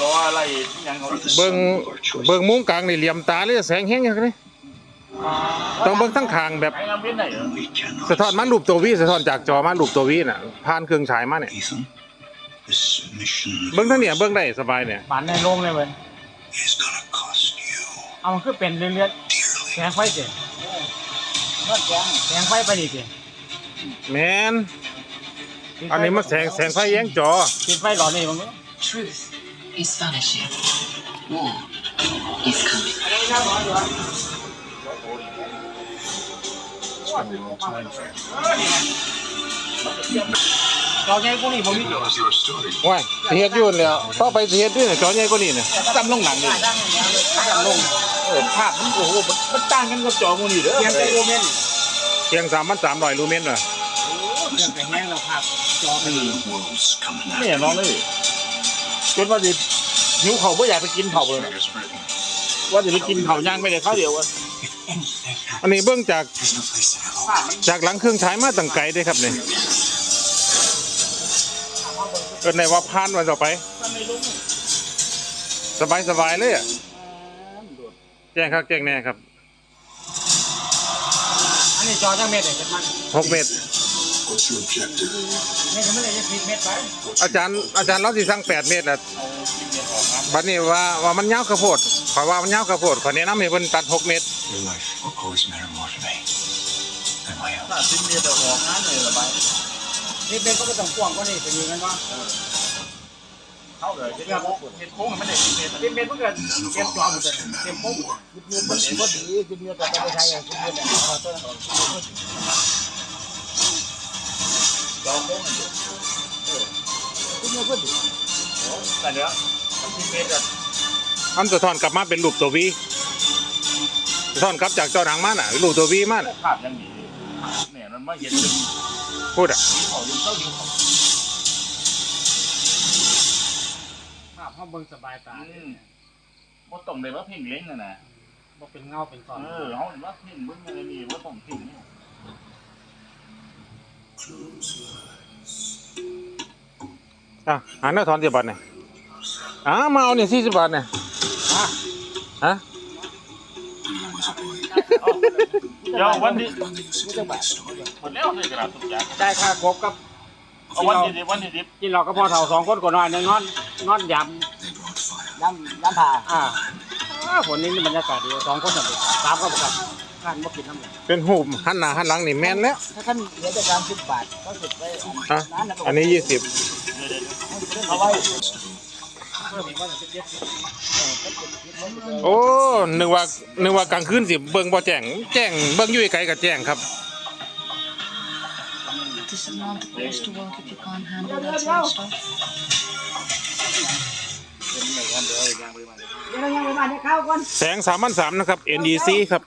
จออะไรยังเขาเบิ่งเบิ่งมุมกลางนี่เหลี่ยมตาเลยแสงแห้งอย่างนี้ต้องเบิ่งทั้งข้างแบบ ไอ้งามเว้นไหนเหรอ We cannot. สะท้อนมารูปตัววีสะท้อนจากจอมารูปตัววีน่ะผ่านเครื่องฉายมาเนี่ย Ethan, this mission เบิ่งทั้งเนี่ยเบิ่งได้สบายเนี่ยบานในโรงเลยเว้ย is gonna cost you เอามันคือเป็นเรื่อยๆ แสงไฟเจ๋แสงไฟไปดิเจ๋แมนอันนี้มันแสงแสงไฟแย้งจอปิดไฟหลอดนี่มึงเนี่ย Truth is vanishing. War is coming. จอใหญ่กูนี่ผมมี knows your story. ว้ายสิเฮ็ดอยู่นั่นแหล้วต่อไปสิเฮ็ดด้วยเนี่ยจอใหญ่กว่านี้เนี่ยจำลงหนังดิจำลงเออภาพมันโอ้โหมันมันต่างกันกับจอมูนี่เด้อเพียงแต่โมเมนต์เพียง3,300ลูเมนว่ะเพียงแต่แห้งแล้วภาพจอมัน World's coming ไม่ at เห็นน้องเลย จนว่าจะหิวเขาไม่อยากไปกินเขาเลย Is written. ว่าจะไปกินเขาย่างไม่ได้ข้าวเดียวอะอันนี้เบิ่งจาก There's no place to go. จากหลังเครื่องฉายมาตั้งไกลเด้ครับเนี่ยเกิดในว่าพานวันต่อไป สบายสบายเลยอะแจ้งครับแจ้งแน่ครับ อันนี้จอจังเม็ดเนี่ยเป็นมันหกเมตร What's your objective? นี่ก็ไม่ได้จะสิบเม็ดไปอาจารย์อาจารย์เราสิสั่งแปดเมตรอะบัดนี้ว่าว่ามันยาวกระโพดขอยว่ามันยาวกระโพดขอยแนะนำให้เพิ่นตัดหกเมตร Your life will always matter more to me than my own. ถ้าสิ้นเดือนจะออกงานเลยระบายสิบเม็ดก็ไม่ต้องกว้างก็นี่เป็นยังไงวะเข้าเลยเห็นโค้งเห็นโค้งมันไม่ได้สิบเมตรสิบเม็ดมันเกิดเต็มจอมันเกิดเต็มปุ๊บสิบเม็ดมันเต็มพอดีสิบเม็ดแต่ไม่ใช่อย่างสิบเม็ดแต่ขอต้น จอโค้งมันอยู่สิบเม็ดพอดีแต่เดี๋ยวมันสิบเมตรอะอันสะท้อนกลับมาเป็นรูปตัววีสะท้อนกลับจากจอหนังมาน่ะรูปตัววีมาน่ะภาพยังดีเนี่ยมันมาเห็นเป็นพูดอะเขาอยู่เข้าอยู่เขาภาพห้องเบิ่งสบายตาอืมว่าต้องได้ว่าเพ่งเล้งน่ะนะบ่เป็นเงาเป็นก้อน เออเขาเห็นว่าเพ่งเบิ้งอะไรนี่ว่าต้องเพ่งนี่ อะหาหน้าทอนสิบบาทเนี่ยอ่ามาเอาเนี่ยสี่สิบบาทเนี่ยฮะเดี๋ยววันนี้ Nothing is in my story. หมดแล้วเลยกระดาษทุกอย่างได้ค่ากบกับเอาวันที่สิบวันที่สิบกินเราก็พอเท่าสองคนก็นอนหนึ่งนอนนอนย They brought fire. ำน้ำน้ำผ่าอ่าอ่าฝนนี้บรรยากาศดีสองคนสำเร็จสามก็ประกัน การบ่กินน้ำเลยเป็นหูปหันหน้าหันหลังนี่แม่นแล้วถ้าท่านเหลือแต่การสิบบาทก็สุดไปอะอันนี้ยี่สิบเอาไว้โอ้นึกว่านึกว่ากลางคืนสิเบิ่งบ่แจ้งแจ้งเบิ่งอยู่ไกลก็แจ้งครับ This is not the place to work if you can't handle that sort of stuff. เดี๋ยวเรายังไปบ้านให้เข้าก่อนแสงสามพันสามนะครับ NDC ครับ